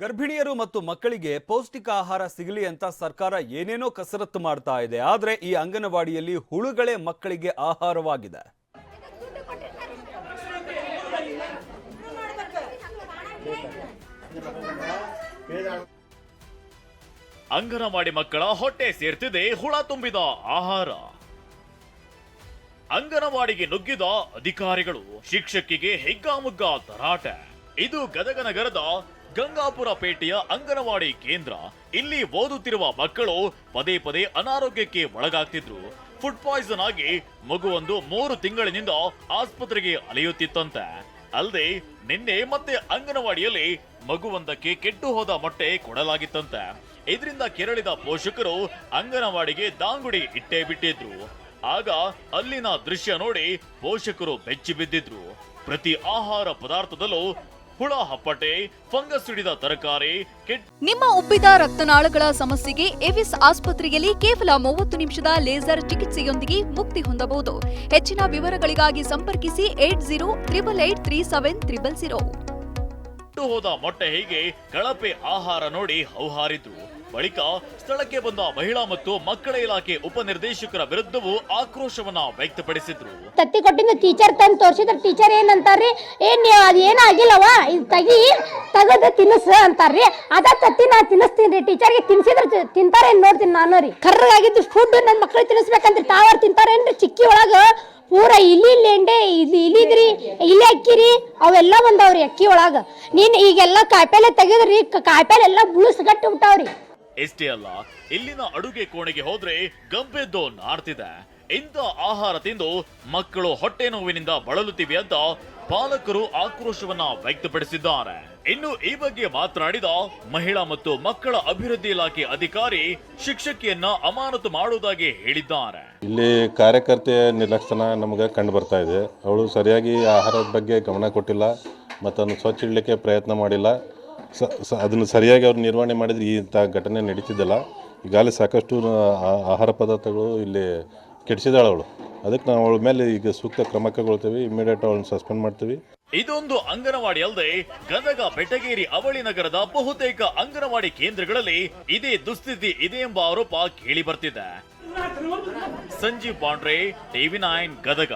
ಗರ್ಭಿಣಿಯರು ಮತ್ತು ಮಕ್ಕಳಿಗೆ ಪೌಷ್ಟಿಕ ಆಹಾರ ಸಿಗಲಿ ಅಂತ ಸರ್ಕಾರ ಏನೇನೋ ಕಸರತ್ತು ಮಾಡ್ತಾ ಇದೆ. ಆದರೆ ಈ ಅಂಗನವಾಡಿಯಲ್ಲಿ ಹುಳುಗಳೇ ಮಕ್ಕಳಿಗೆ ಆಹಾರವಾಗಿದೆ. ಅಂಗನವಾಡಿ ಮಕ್ಕಳ ಹೊಟ್ಟೆ ಸೇರ್ತಿದೆ, ಹುಳ ತುಂಬಿದ ಆಹಾರ. ಅಂಗನವಾಡಿಗೆ ನುಗ್ಗಿದ ಅಧಿಕಾರಿಗಳು ಶಿಕ್ಷಕಿಗೆ ಹೆಗ್ಗಾಮುಗ್ಗ ತರಾಟೆ. ಇದು ಗದಗ ನಗರದ ಗಂಗಾಪುರ ಪೇಟೆಯ ಅಂಗನವಾಡಿ ಕೇಂದ್ರ. ಇಲ್ಲಿ ಓದುತ್ತಿರುವ ಮಕ್ಕಳು ಪದೇ ಪದೇ ಅನಾರೋಗ್ಯಕ್ಕೆ ಒಳಗಾಗ್ತಿದ್ರು. ಫುಡ್ ಪಾಯ್ಸನ್ ಆಗಿ ಮಗುವೊಂದು ಮೂರು ತಿಂಗಳಿನಿಂದ ಆಸ್ಪತ್ರೆಗೆ ಅಲೆಯುತ್ತಿತ್ತಂತೆ. ಅಲ್ಲದೆ ನಿನ್ನೆ ಮತ್ತೆ ಅಂಗನವಾಡಿಯಲ್ಲಿ ಮಗುವೊಂದಕ್ಕೆ ಕೆಟ್ಟು ಹೋದ ಮೊಟ್ಟೆ ಕೊಡಲಾಗಿತ್ತಂತೆ. ಇದರಿಂದ ಕೆರಳಿದ ಪೋಷಕರು ಅಂಗನವಾಡಿಗೆ ದಾಂಗುಡಿ ಇಟ್ಟೇ ಬಿಟ್ಟಿದ್ರು. ಆಗ ಅಲ್ಲಿನ ದೃಶ್ಯ ನೋಡಿ ಪೋಷಕರು ಬೆಚ್ಚಿ ಬಿದ್ದಿದ್ರು. ಪ್ರತಿ ಆಹಾರ ಪದಾರ್ಥದಲ್ಲೂ ಹುಳ ಹಪ್ಪಟೆ ಫಂಗಸ್ ಹಿಡಿದ ತರಕಾರಿ ನಿಮ್ಮ ಉಬ್ಬಿದ ರಕ್ತನಾಳಗಳ ಸಮಸ್ಯೆಗೆ ಎವಿಸ್ ಆಸ್ಪತ್ರೆಯಲ್ಲಿ ಕೇವಲ ಮೂವತ್ತು ನಿಮಿಷದ ಲೇಸರ್ ಚಿಕಿತ್ಸೆಯೊಂದಿಗೆ ಮುಕ್ತಿ ಹೊಂದಬಹುದು. ಹೆಚ್ಚಿನ ವಿವರಗಳಿಗಾಗಿ ಸಂಪರ್ಕಿಸಿ eight zero, triple eight, three seven, triple zero. ಕೆಟ್ಟು ಹೋದ ಮೊಟ್ಟೆ ಹೀಗೆ ಕಳಪೆ ಆಹಾರ ನೋಡಿ ಹೌಹಾರಿದ್ರು ಬಳಿಕ ಸ್ಥಳಕ್ಕೆ ಬಂದ ಮಹಿಳಾ ಮತ್ತು ಮಕ್ಕಳ ಇಲಾಖೆ ಉಪನಿರ್ದೇಶಕರ ವಿರುದ್ಧವೂ ಆಕ್ರೋಶವನ್ನ ವ್ಯಕ್ತಪಡಿಸಿದ್ರು. ತತ್ತಿ ಕೊಟ್ಟಿದ್ದು ಟೀಚರ್ ತಂದು ತೋರಿಸಿದ್ರೆ ಟೀಚರ್ ಏನಂತಾರ್ರಿ? ಏನ್ ಅದು ಏನಾಗಿಲ್ಲವ ಇದು ತಗಿ, ತಗದ ತಿನ್ನಸ ಅಂತಾರ್ರಿ. ಅದ ತತ್ತಿ ನಾ ತಿನ್ನಿಸ್ತೀನಿ ರೀ ಟೀಚರ್ಗೆ ತಿನ್ಸಿದ್ರ ತಿಂತಾರೇನ್ ನೋಡ್ತೀನಿ ನಾನು ರೀ. ಕರ್ರಾಗಿದ್ದು ಫುಡ್ ನನ್ನ ಮಕ್ಕಳಿಗೆ ತಿನ್ನಿಸ್ಬೇಕಂದ್ರೆ ತಾವ್ರು ತಿಂತಾರೇನ್ರಿ ಚಿಕ್ಕಿ ಒಳಗ? ಪೂರ ಇಲ್ಲಿ ಇದು ಅಕ್ಕಿ ಅಕ್ಕಿರಿ, ಅವೆಲ್ಲ ಬಂದವ್ರಿ ಅಕ್ಕಿ ಒಳಗ. ನೀನ್ ಈಗೆಲ್ಲ ಕಾಯಿಪಲ್ಲೆ ತೆಗೆದ್ರಿ ಕಾಯಿಪಲ್ಲೆ ಎಲ್ಲ ಬುಳುಸ್ಗಟ್ಟು ಬಿಟ್ಟಾವ್ರಿ. ಇಷ್ಟೇ ಅಲ್ಲ, ಇಲ್ಲಿನ ಅಡುಗೆ ಕೋಣೆಗೆ ಹೋದ್ರೆ ಗಂಬೆದ್ದು ನಾಡ್ತಿದೆ ಇಂಥ ಆಹಾರ ತಿಂದು ಮಕ್ಕಳು ಹೊಟ್ಟೆ ನೋವಿನಿಂದ ಬಳಲುತ್ತಿವೆ ಅಂತ ಪಾಲಕರು ಆಕ್ರೋಶವನ್ನ ವ್ಯಕ್ತಪಡಿಸಿದ್ದಾರೆ. ಇನ್ನು ಈ ಬಗ್ಗೆ ಮಾತನಾಡಿದ ಮಹಿಳಾ ಮತ್ತು ಮಕ್ಕಳ ಅಭಿವೃದ್ಧಿ ಇಲಾಖೆ ಅಧಿಕಾರಿ ಶಿಕ್ಷಕಿಯನ್ನ ಅಮಾನತು ಮಾಡುವುದಾಗಿ ಹೇಳಿದ್ದಾರೆ. ಇಲ್ಲಿ ಕಾರ್ಯಕರ್ತೆಯ ನಿರ್ಲಕ್ಷಣ ನಮಗೆ ಕಂಡು ಬರ್ತಾ ಇದೆ. ಅವಳು ಸರಿಯಾಗಿ ಆಹಾರದ ಬಗ್ಗೆ ಗಮನ ಕೊಟ್ಟಿಲ್ಲ ಮತ್ತು ಅದನ್ನು ಸ್ವಚ್ಛ ಇಡಲಿಕ್ಕೆ ಪ್ರಯತ್ನ ಮಾಡಿಲ್ಲ. ಸ ಅದನ್ನು ಸರಿಯಾಗಿ ಅವ್ರು ನಿರ್ವಹಣೆ ಮಾಡಿದ್ರೆ ಇಂಥ ಘಟನೆ ನಡೀತಿದ್ದಲ್ಲ. ಈಗಾಗಲೇ ಸಾಕಷ್ಟು ಆಹಾರ ಪದಾರ್ಥಗಳು ಇಲ್ಲಿ ಕೆಡಿಸಿದಾಳೆ ಅವಳು. ಅದಕ್ಕೆ ನಾವು ಅವಳ ಮೇಲೆ ಈಗ ಸೂಕ್ತ ಕ್ರಮ ಕೈಗೊಳ್ತೇವೆ ಇಮಿಡಿಯೇಟ್ ಅವಳನ್ನ ಸಸ್ಪೆಂಡ್ ಮಾಡ್ತೀವಿ. ಇದೊಂದು ಅಂಗನವಾಡಿ ಅಲ್ಲದೆ ಗದಗ, ಬೆಟಗೇರಿ, ಅವಳಿ ನಗರದ ಬಹುತೇಕ ಅಂಗನವಾಡಿ ಕೇಂದ್ರಗಳಲ್ಲಿ ಇದೇ ದುಸ್ಥಿತಿ ಇದೆ ಎಂಬ ಆರೋಪ ಕೇಳಿ ಬರ್ತಿದೆ. Sanjeev Pandre, TV nine, Gadag.